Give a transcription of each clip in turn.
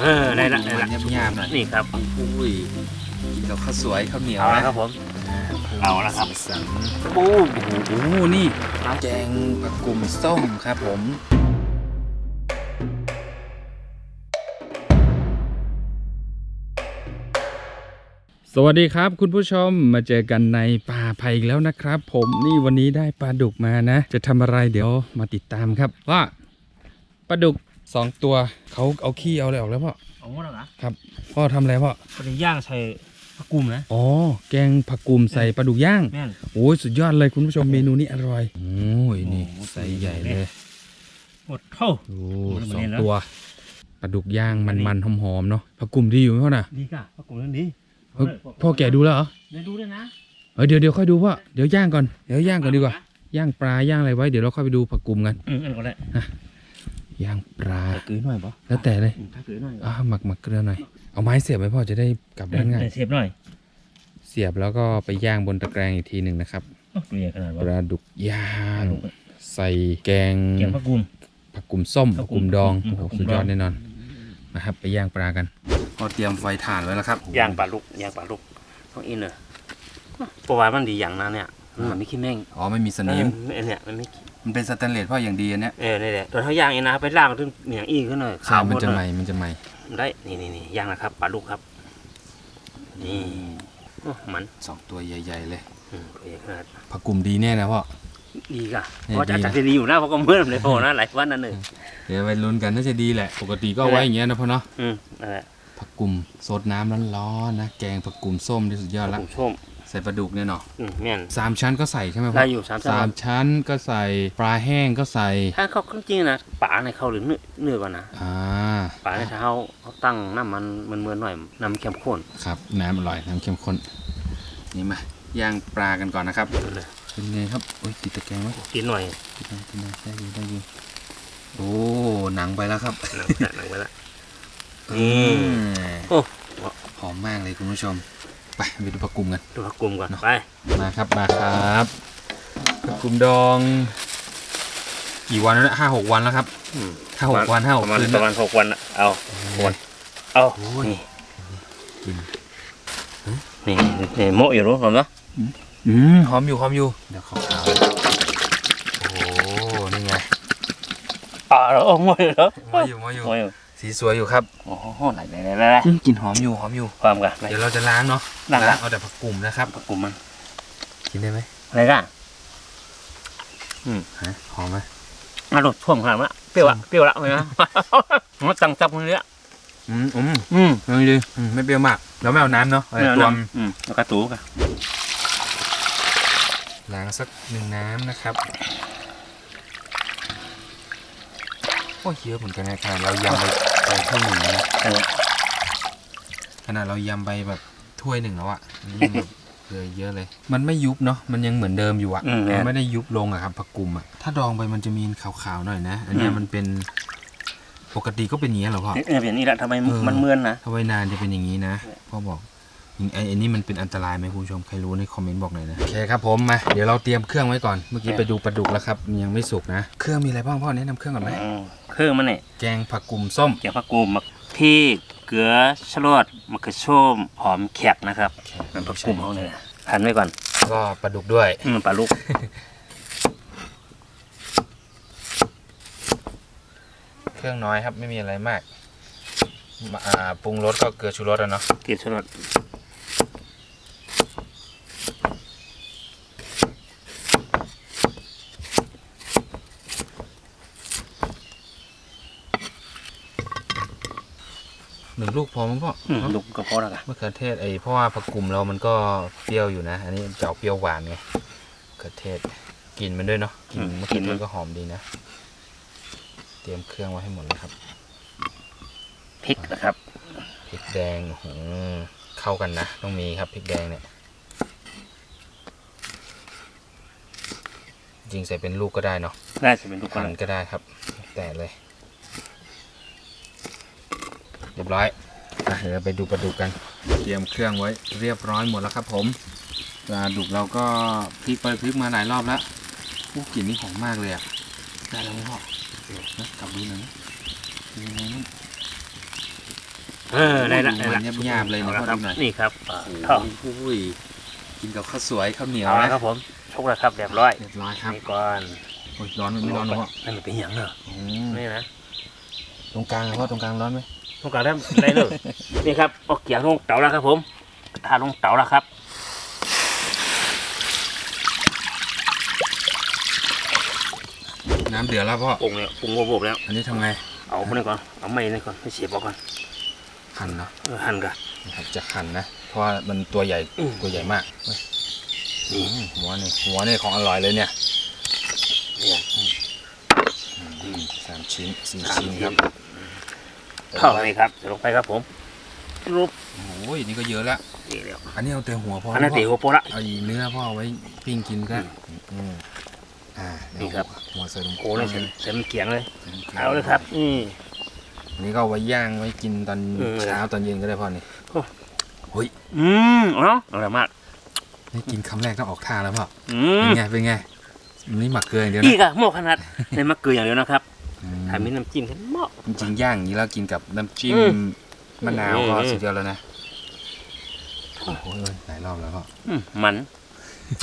เออได้ละได้มัละนยามๆหน่อยนี่ครับอุ้ยกินกับข้าวสวยข้าวเหนียวเอาละนะ ครับผม เอาละครับสีสันปูโอ้โหโอ้โหนี่แกงผักกุ่มส้มครับผม สวัสดีครับ คุณผู้ชมมาเจอกันในป่าไผ่อีกแล้วนะครับ ผมนี่วันนี้ได้ปลาดุกมานะ จะทำอะไรเดี๋ยวมาติดตามครับว่าปลาดุก สองตัวเขาเอาขี้เอาอะไรออกแล้วพ่อเอาหมดแล้วนะครับพ่อทำอะไรพ่อก็จะย่างใส่ผักกุ่มนะอ๋อแกงผักกุมใส่ปลาดุกย่างแม่น โอ้ยสุดยอดเลยคุณผู้ชมเมนูนี้อร่อยโอ้ยนี่โอ้โห ใส่ใหญ่เลยหมดเข้าโอ้โอ้ยสมันองเนี่ยนะตัวปลาดุกย่างมันๆหอมๆเนาะผักกุมดีอยู่ไหมพ่อน่ะดีก่ะผักกุ่มเรื่องนี้เฮ้ยพ่อแกะดูแล้วเหรอ ได้ดูด้วยนะเฮ้ยเดี๋ยวเดี๋ยวค่อยดูพ่อเดี๋ยวย่างก่อนเดี๋ยวย่างก่อนดีกว่าย่างปลาย่างอะไรไว้เดี๋ยวเราค่อยไปดูผักกุมกันอืมอันก็ได้ ย่างปลาถ้ากือหน่อยปะแล้วแต่เลยถ้าเกลือหน่อยอ่าหมักหมักเกลือหน่อย เอาไม้เสียบไหมพ่อจะได้กลับด้านง่ายเสียบหน่อย เสียบแล้วก็ไปย่างบนตะแกรงอีกทีหนึ่งนะครับโอ้ตัวใหญ่ขนาดปว่าลาดุกย่างใส่แกงเกี่ยงผักกุมผักกุมส้มผักกุมดองโอ้โหผักกุ่มสุดยอดดองแน่นอนนะครับ ไปย่างปลากันพอเตรียมไฟถ่านไว้แล้วครับย่างปลาลูกย่างปลาลูกต้องอินเนอร์เพระว่ามันดีอย่างนั้นเนี่ยมันไม่ขี้แม่งอ๋อไม่มีสนิมเออเนี่ยมันไม่ขี้ มันเป็นสแตนเลสพ่ออย่างดีอันเนี้ยเออนี่แหละตัวเท่าย่างเองนะไปล่างถึงเหนียงอีกขึ้นหน่อยใช่มันจะหไหมดเลยมันจะไหมได้นี่นี่นี่ย่างนะครับปลาลูกครับ นี่โอ้มันสองตัวใหญ่ ๆ เลยอืมตัวใหญ่ขนาดผักกุ่มดีแน่นะพ่อ ดีก่ะเนี่ยเพราะจะดีนะจะดีอยู่นะเพราะก็เมื่อเลยโอ้นะหลายวันนั่นเลยเดี๋ยวไปลุ้นกันน่าจะดีแหละ ปกติก็เอาไว้อย่างเงี้ยนะพ่อเนาะอืมนั่นแหละผักกุ่มสดน้ำร้อนๆนะ แกงผักกุ่มส้มที่สุดยอดละผมชม ใส่ปลาดุกเนี่ยเนาะอืมแม่น สามชั้นก็ใส่ใช่ไหมพ่ได้ออยู่สามสามชั้นก็ใส่ปลาแห้งก็ใส่ถ้าเขาจริงๆนะป่าในเขาหรือเนื้อเนื้อก่อนนะอ่าป่าในถ้าเขาเขาตั้งน้ำมันมันเมือนหน่อยน้ำเข้มข้นครับน้ำอร่อยน้ำเข้มข้นนี่มาย่างปลากันก่อนนะครับเลยเป็นไงครับโอ้ยติดตะแกรงไหมกินหน่อยติดหน่อยติดหน่อยได้อยินได้ยินโอ้หนังไปแล้วครับหนังไปละหนังไปละนี่โอ้ หอมมากเลยคุณผู้ชม ไปไปดูผักกุ่มกัน ดูผักกุมก่อนเนอะไป มาครับมาครับผักกุ่มดอง กี่วันแล้วนะห้าหกวันแล้วครับอืมห้าหกวันห้าหปกระมาณคืนประมาณหกวันอะเอาวันเอาโอ้ยนี่กินนี่นี่โมะอยู่รู้ผมเนาะอืมหอมอยู่หอมอยู่เดี๋ยวขาวๆโอ้นี่ไงอ่าแล้วโอ้โมะอยู่เหรอมาอยู่มาอยู่โมะอยู่สีสวยอยู่ครับโอ้โหไหนไหนไหนไหนอืมกลินหอมอยู่หอมอยู่ความกันไหนเดี๋ยวเราจะล้างเนาะ ล้างละเอาแต่ผักกุ่มนะครับผักกุมมันกินได้ไหมอะไรกันฮะหอมไหมอะรสท่วมขนาดนั้นละเปรี้ยวอะเปรี้ยวละไหมนะมันตังจับมือเนี้ยอืมอืมอืมไม่ดีอืมไม่เปรี้ยวมากเราไม่เอาน้ำเนาะเอาแต่ตัวอืมแล้วก็ตูกันล้างสักหนึ่งน้ำนะครับโอ้ยเยอะเหมือนกันนะขนาดเรายำไปไปถ้วยหนึ่งนะเออขนาดเรายำไปแบบ ถ้วยหนึ่งแล้วอะอันนี่ยังแบบเหลือเยอะเลย มันไม่ยุบเนาะมันยังเหมือนเดิมอยู่อะอืม มันเนี่ยไม่ได้ยุบลงอะครับผักกุมอะถ้าดองไปมันจะมีขาวๆหน่อยนะ อันเนี้ยอืมมันเป็นปกติก็เป็นอย่างนี้ยเหรอพ่อเนี่ยเปลี่ยนนี่แหละทำไมเออ มันเมือนนะ ถ้าไว้นานจะเป็นอย่างนี้นะพ่อบอกไอ้ไอ้นี่มันเป็นอันตรายไหมคุณผู้ชมใครรู้ในคอมเมนต์บอกหน่อยนะโอเคครับผมมาเดี๋ยวเราเตรียมเครื่องไว้ก่อนเมื่อกี้ไปดูปลาดุกแล้วครับมันยังไม่สุกนะ เครื่องมีอะไรบ้างพ่อแนะนำเครื่องก่อนไหมอืมเครื่องมันเนี่ยแกงผักกุมส้มเกี่ยวกับกูมะพริก เกลือชะรดมะเขือส้มหอมแขกนะครับมันผักกุมเขาเนี่ยพันไว้ก่อน ก็ปลาดุกด้วย อืมปลาลูก เครื่องน้อยครับไม่มีอะไรมากมาอ่าปรุงรสก็เกลือชูรสอะเนาะ เกลือชะรด หนึ่งลูกพอมั้งพ่ออืมเนอะลูกกระเพาะแล้วกันมะเขือเทศไอ้เพราะว่าผักกุมเรามันก็เปรี้ยวอยู่นะ อันนี้จะออกเปรี้ยวหวานไงมะเขือเทศกลิ่นมันด้วยเนาะกลิ่นมะเขือเทศก็หอมดีนะ เตรียมเครื่องไว้ให้หมดเลยครับพริกนะครับพริกแดงโอ้โหเข้ากันนะ ต้องมีครับพริกแดงเนี่ยจริงใส่เป็นลูกก็ได้เนาะน่าจะเป็นลูกกระหั่นก็ได้ครับ แต่เลย เรียบร้อยอะเดี๋ยวเราไปดูปลาดุกกัน เตรียมเครื่องไว้เรียบร้อยหมดแล้วครับ ผมปลาดุกเราก็พลิกไปพลิกมาหลายรอบแล้วอู้กลิ่นนี่หอมมากเลยอะได้แล้วไหมพ่อเดี๋ยวนะกลับดูหน่อยนะเป็นยังไงนั่นเออได้ละได้มัละนหยาบๆเลยเอานะละพ่อครับดูหน่อยนี่ครับอ่าโอ้ท่อโหกินกับข้าวสวยข้าวเหนียวเอาละนะครับผมชกแล้วครับเรียบร้อยเรียบร้อยครับนี่ก่อนโอ้ยร้อนไหมไม่ร้อนหรอพ่อนั่นมันเป็นหยังเหรออืมนี่นะตรงกลางนะพ่อตรงกลางร้อนไหม ทุกการได้ได้เลยนี่ครับเอาเกียร์ลงเตาแล้วครับ ผมกระทาลงเตาแล้วครับน้ำเดือดแล้วพ่อปรุงเนี่ยปรุงโบบแล้ว อันนี้ทำไง เอาพวกนี้ก่อน เอาไม่นี่ก่อนให้เสียบออกก่อนหั่นเนาะเออหั่นกันนะครับจะหั่นนะ เพราะว่ามันตัวใหญ่อืมตัวใหญ่มากเฮ้ยนี่อืมหัวนี่หัวนี่ของอร่อยเลยเนี่ยเนี่ยอืมสามชิ้นสี่ชิ้นครับ เข้าไปครับเดี๋ยวลงไปครับผมรูปโอ้ยนี่ก็เยอะแล้วนี่เดียวอันนี้เอาแต่หัวพออันนั้นพ่ตีหัวโปะละ เอาอีเนื้อพ่อเอาไว้ปิ้งกินก็อืมอ่านี่ครับหัวใส่ลงโอ้เลยเสร็จเสร็จมันเกียงเลยเอาเอาเลยครับนี่อันนี้ก็เอาไว้ย่างไว้กินตอนเออเช้าตอนเย็นก็ได้พ่อนี่โอ้เฮ้ยอืมเอาเนาะอร่อยมากนี่กินคำแรกต้องออกท่าแล้วพ่ออืเป็มนไงเป็นไงอันนี้หมักเกลืออย่างเดียวอีนะกอะหม้อขนาดในมะเกลืออย่างเดียวนะครับอืมถ้ามีน้ำจิ้มกันหม้อ จริงๆย่างอย่างนี้แล้วกินกับน้ำจิ้มอืมมะนาวก็อืม สุดยอดแล้วนะโอ้โหหลายรอบแล้วพ่ออืมมัน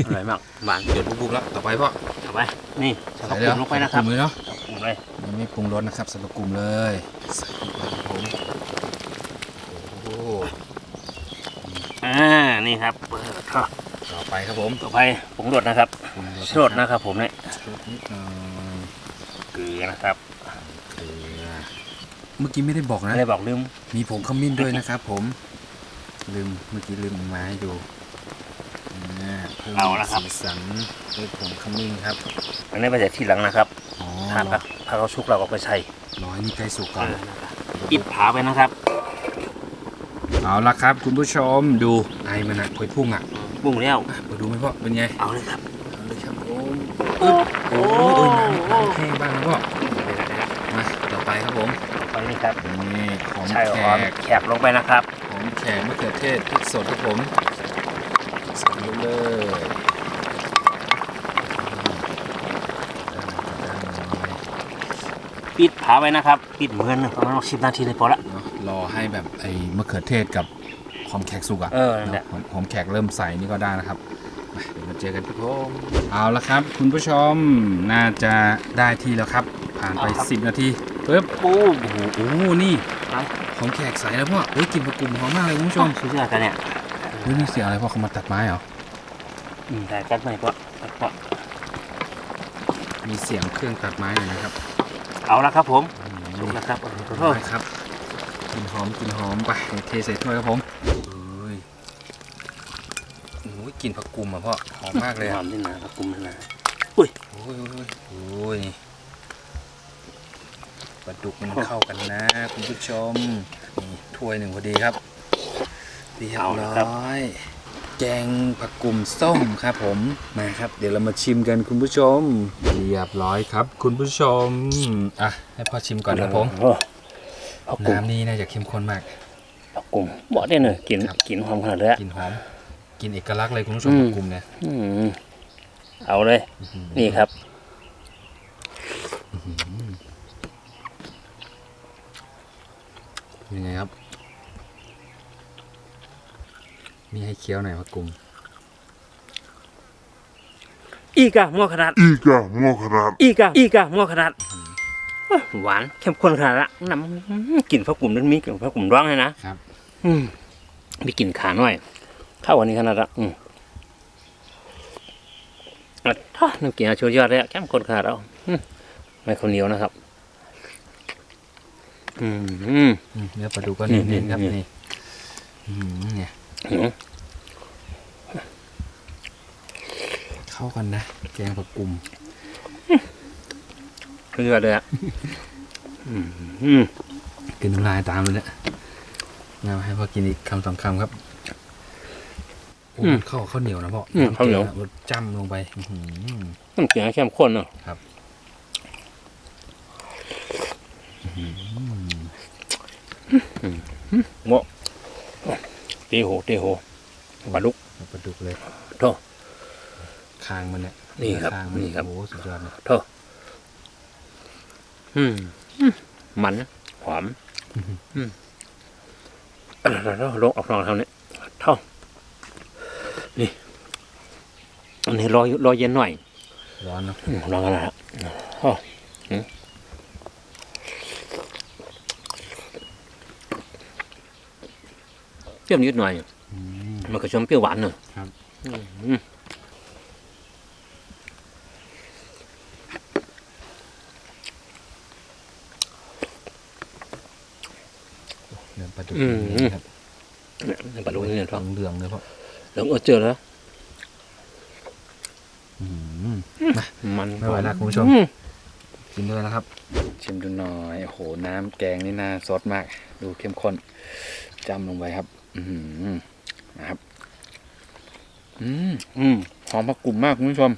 อร่อยมากหวานเดือดบุบๆแล้วต่อไปพ่อเอาไป นี่ใส่ใส่กเลยระปุกลงไปนะครับปรุงเลยเนาะปรุงเลยยังไม่ปรุงรสนะครับสำหรับกลุ่มเลยใส่ลงไปครับผมโอ้โหอ่า นี่ครับเปิดเข้าต่อไปครับผมต่อไปผงรสนะครับปรุงรสชดนะครับผมเนี่ยชูรสนิดหน่อยเกลือนะครับ เกลือ เมื่อกี้ไม่ได้บอกนะไม่ได้บอกลืม มีผงขมิ้นด้วยนะครับผม ลืมเมื่อกี้ลืมเอามาให้ดูอ่าเพิ่มสีสันด้วยผงขมิ้นครับอันนี้ไปใส่ที่หลังนะครับอ๋อถ้าพักถ้าเขาชุกเราก็ไปใส่ร้อยนี่ใกล้สุกก่อน อิดผาไปนะครับเอาละครับ คุณผู้ชมดูไอมันอะพวยพุ่งอะปรุงแล้วอะมาดูไหมพ่อเป็นไงเอาเลยครับเอาเลยครับผมโอ้โอ้ยโอ้ยน้ำน้ำแห้งบ้างนะพ่อมาต่อ ไปครับผมตอนนี้ครับนี่ของใช่แขหอมกแขกลงไปนะครับของแขกมะเขือเทศพริกสดครับผมใส่ลงเลยด้านหน่อยปิดผาไว้นะครับ ปิดเหมือนประมาณสิบนาทีเลยพอละเนาะรอให้แบบไอ้มะเขือเทศกับหอมแขกสุกอะ เออนั่นแหละ หอมหอมแขกเริ่มใส่นี่ก็ได้นะครับมาเดี๋ยวมาเจอกันครับผมเอาละครับ คุณผู้ชมน่าจะได้ที่แล้วครับ ผ่านไป10 นาที ปึ๊บปูโอ้โหโอ้โหนี่หอมแขกใส่แล้วพ่อเฮ้ยกลิ่นผักกุ่มหอมมากเลยคุณผู้ชชมมสุดยอดกันเนี่ยเฮ้ยนี่เสียงอะไรพ่อเขามาตัดไม้เหรออืมแต่กันไม่พอพอมีเสียงเครื่องตัดไม้หน่อยนะครับ เอาละครับผมอืมสุกแล้วครับโอ้โหได้ครับกลิ่นหอมกลิ่นหอมไปเทใส่ถ้วยครับผมเอ้ยโอ้ยกลิ่นผักกุ่มอะพ่อหอมมากเลยหอะอมที่นาครับกุมที่นาโอ้ยโอ้ยโอ้ยโอ้ย ปลาดุกมันเข้ากันนะคุณผู้ชมนี่ถ้วยหนึ่งพอดีครับเรียบร้อยแกงผักกุ่มส้มครับผมมาครับ เดี๋ยวเรามาชิมกันคุณผู้ชม เรียบร้อยครับ คุณผู้ชมอะให้พ่อชิมก่อนครับผมโอ้ผักกุมน้ำนี่น่าจะเข้มข้นมากผักกุมบอกได้เลยกลิ่นครับกลิ่นหอมขนาดเลยอะกลิ่นหอมกลิ่นเอกลักษณ์เลยคุณผู้ชมอืมผักกุ่มเนี่ยอืมเอาเลยนี่ครับ ยังไงครับมีให้เคี้ยวหน่อยผักกุ่มอีกอะหม้อขนาด Iga Mokrat. อีกอะอีกอะหม้อขนาดโอ้ยหวานเข้มข้นขนาดละน้ำกลิ่นผักกุ่มนั้นมีกลิ่นผักกุ่มร้องเลยนะครับ อืมมีกลิ่นขาหน่อยเข้าวันนี้ขนาดละอืมอะท่อน้ำกลิ่นอาชูยอดเลยอะเข้มข้นขนาดแล้วอืมไม่ข้าวเหนียวนะครับ อืมอืม อืมเนื้อปลาดุกก็นี่เน้นๆครับนี่ นี่อืมเนี่ยอืมเข้ากันนะแกงผักกุ่มสุดยอดเลยอะอืมอืมกินน้ำลายตามเลยเนี่ยมาให้พ่อกินอีกคำสองคำครับโอ้มันเข้ากับข้าวเหนียวนะพ่ออืมข้าวเหนียวำแกงอะจ้ำลงไปอื้อหือ น้ำกลิ่นเข้มข้นเนาะ ครับ โมะตีโหตีโหปลาดุกเอาปลาดุกเลยโทษคางมันเนี่ยนี่ครับคางมันนี่ครับโอ้โหสุดยอดเลยอืมอืมมันหอมเราเราลงออกลองเท่านี้เท่านี่อันนี้รอรอเย็นหน่อยร้อนเนาะอืมลองกันนะฮะอ๋ออืม เปรี้ยวนิดหน่อย มันก็ชมเปรี้ยวหวานหน่อยครับอืมเนื้อปลาดุกอืมครับเนี่ยในปลาลูกนี่เนี่ยท้องเหลืองๆเลยพ่อแล้วเออเจอแล้วอืมมันไม่ไหวแล้วคุณผู้ชมอืกินด้วยนะครับ ชิมดูหน่อยโอ้โหน้ำแกงนี่น่าซดมาก ดูเข้มข้นจำลงไปครับอืม นะครับอืมอืมหอมผักกลุ่มมากคุณผู้ชม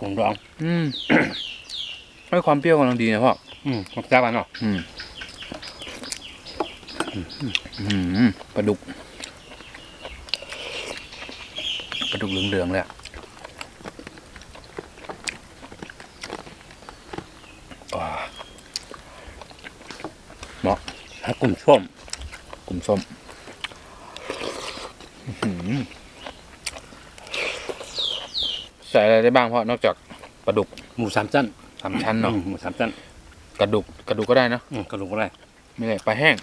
กลมดอง อืมให้ความเปรี้ยวกำลังดีนะพ่ออืมมันจ้าบ้านเนาะอืมอืมปลาดุกปลาดุกเหลืองๆเลยอะอ่าถ้ากลุ่มส้มกลุ่มส้มอื้อหือ ใส่อะไรได้บ้างพ่อนอกจากปลาดุกหมูสามชั้นสามชั้นเนาะอืมหมูสามชั้นกระดูกกระดูกก็ได้เนอะอืมกระดูกอะไรไม่ได้ปลาแห้ง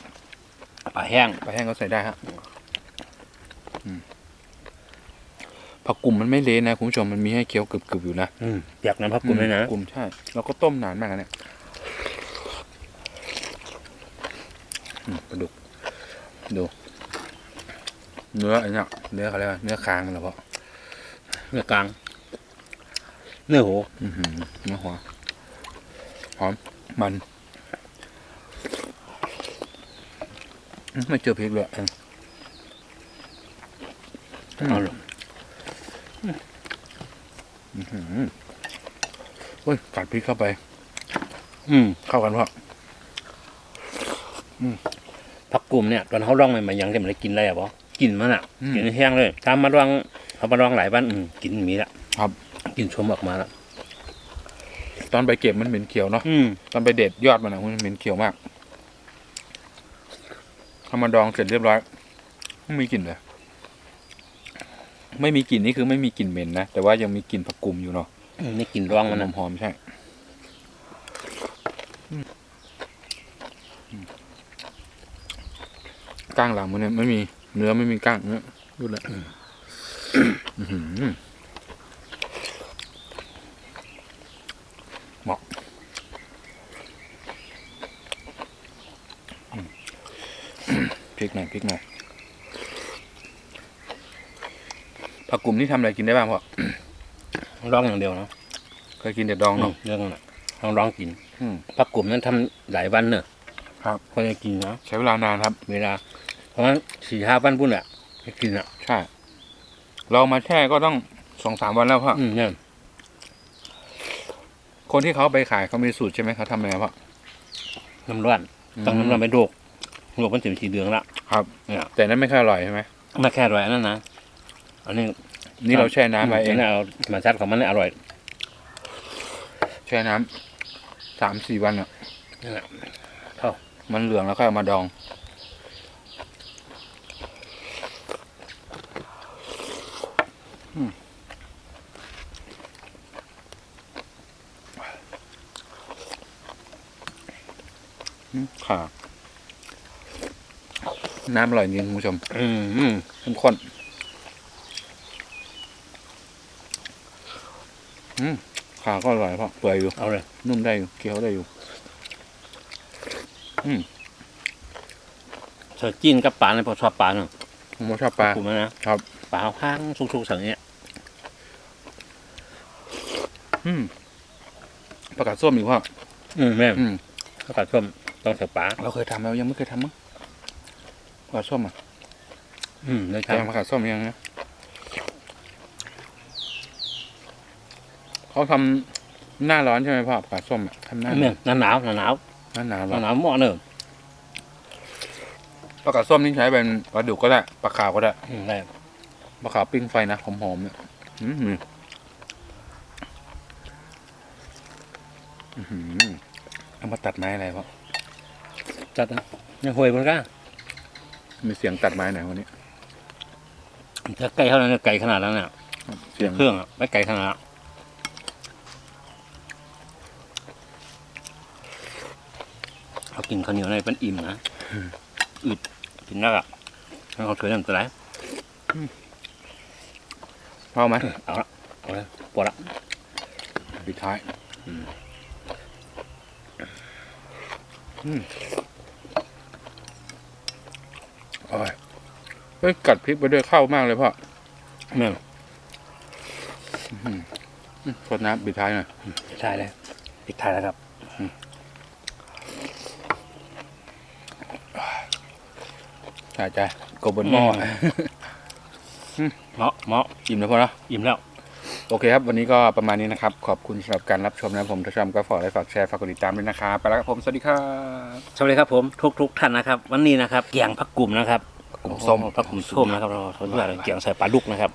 ปลาแห้งปลาแห้งก็ใส่ได้ฮะอืมผักกลุ่มมันไม่เละนะคุณผู้ชมมันมีให้เคี้ยวกรึบๆอยู่นะอืมเปียกน้ำพักกลุ่มเลยนะกลุ่มใช่เราก็ต้มนานมากนะเนี่ยอืมปลาดุกดู เนื้ออันเนี้ยเนื้อเขาเรียกว่าเนื้อคางมันเหรอพ่อเนื้อกลาง เนื้อหูอือหือเนื้อหัวหอมมันอื้อไม่เจอพริกเลยอืมเอาลงอื้อหือเฮ้ยกัดพริกเข้าไป อืม เข้ากันพ่อพักกลุ่มเนี่ย ตอนเขาร้องใหม่ๆยังจะไม่ได้กินอะไรอะบอ กินมันอะกินแห้งเลยถ้ามาร้องเขามาร้องหลายวันอืมกินมีละครับกินชมออกมาละตอนไปเก็บมันเหม็นเขียวเนาะอืมตอนไปเด็ดยอดมันอะมันเหม็นเขียวมากทำมาดองเสร็จเรียบร้อยไม่มีกลิ่นเลยไม่มีกลิ่นนี่คือไม่มีกลิ่นเหม็นนะแต่ว่ายังมีกลิ่นผักกุมอยู่เนาะอืมนี่กินร้องมันนะหอมๆใช่อืมอืมก้างหลังมันเนี่ยไม่มี เนื้อไม่มีก้างเนื้อดูเลยอื้อหือเหมาะพริกหน่อยพริกหน่อยผักกลุ่มนี่ทำอะไรกินได้บ้างพ่อร้องอย่างเดียวเนาะเคยกินแต่ดองอืมเนาะเรื่องนั้นน่ะต้องร้องกินอืมพักกลุ่มนั้นทำหลายวันเนอะครับคนจะกินเนาะใช้เวลานานครับ เวลา เพราะฉะนั้นสี่ห้าวันพุ่นอะให้กินอะใช่ เรามาแช่ก็ต้องสองสามวันแล้วพ่อออืมเนี่ยคนที่เขาเอาไปขายเขามีสูตรใช่ไหมเขาทำยังไงพ่อน้ำร้อนต้องน้ำร้อนไปโดกโดกมันจะเป็นสีเหลืองละครับเนี่ยแต่นั้นไม่ค่อยอร่อยใช่ไหมไม่แค่อร่อยอันนั่นนะอันนี้นี่เราแช่น้ำไว้เองนี่เอามาชัดของมันเนี่ยอร่อย แช่น้ำสามสี่วันอะนี่แหละมันเหลืองแล้วค่อยเอามาดอง อืมอืม ค่ะ น้ำอร่อยจริงคุณผู้ชม อืมอืมเข้มข้นอืมขาก็อร่อยเพราะเปื่อยอยู่เอาเลยนุ่มได้อยู่เคี้ยวได้อยู่เธอจีนกับปลาเนี่ยพอชอบปลาเนาะผมชอบปลาถูกไหมนะครับปลาข้างสุกๆสังเนี้ยอืมประกาศส้มอีกว่าอืมแม่อืมข้าวผัดส้ม ต้องใส่ปลาเราเคยทำแล้วยังไม่เคยทำมั้งประกาศส้มอะอืมเลยคแกรับงประกาศส้มยังนะเขาทำหน้าร้อนใช่ไหมพ่อประกาศส้มอะทำหน้าแม่หนาหนาวหนาหนาวหน้าหนาวหเหรนาอหนาวเหมาะเนอะประกาศส้มนี่ใช้เป็นปลาดุกก็ได้ปลาขาวก็ได้อืมได้ปลาขาวปิ้งไฟนะหอมๆเนี่ยอืมอื้อหือเอามาตัดไม้อะไรพ่อ จัดนะยังห่วยบนก้ามีเสียงตัดไม้ไหนวันนี้ถ้าไก่เท่านั้นเนี่ยไก่ขนาดนั้นเนี่ยเสียงเครื่องอะไม่ไก่ขนาดนั้นเอากินข้าวเหนียวในเป็นอิ่มนะอึดกินแล้วอะให้เขาเถื่อนตัวไหนพอไหมเอาละเอาละปวดละปิดท้าย อืม อร่อยเฮ้ยกัดพริกไปด้วยเข้ามากเลยพ่อแม่งอืมสดน้ำปิดท้ายหน่อยใช่เลยปิดท้ายแล้วครับใช่ใจกบบนหม้อเหมาะเหมาะอิ่มแล้วพ่อเนาะอิ่มแล้ว โอเคครับ วันนี้ก็ประมาณนี้นะครับ ขอบคุณสำหรับการรับชมนะครับผมถ้าชอบก็ฝากไลค์ฝากแชร์ฝากกดติดตามด้วยนะครับไปแล้วครับผมสวัสดีครับสวัสดีครับผมทุกทุกๆท่านนะครับ วันนี้นะครับเกียงผักกลุ่มนะครับผักกุ่มส้มโอ้โหผักกลุ่มส้มนะครับเราเขาเรียกอะไรเกียงใส่ปลาดุกนะครับ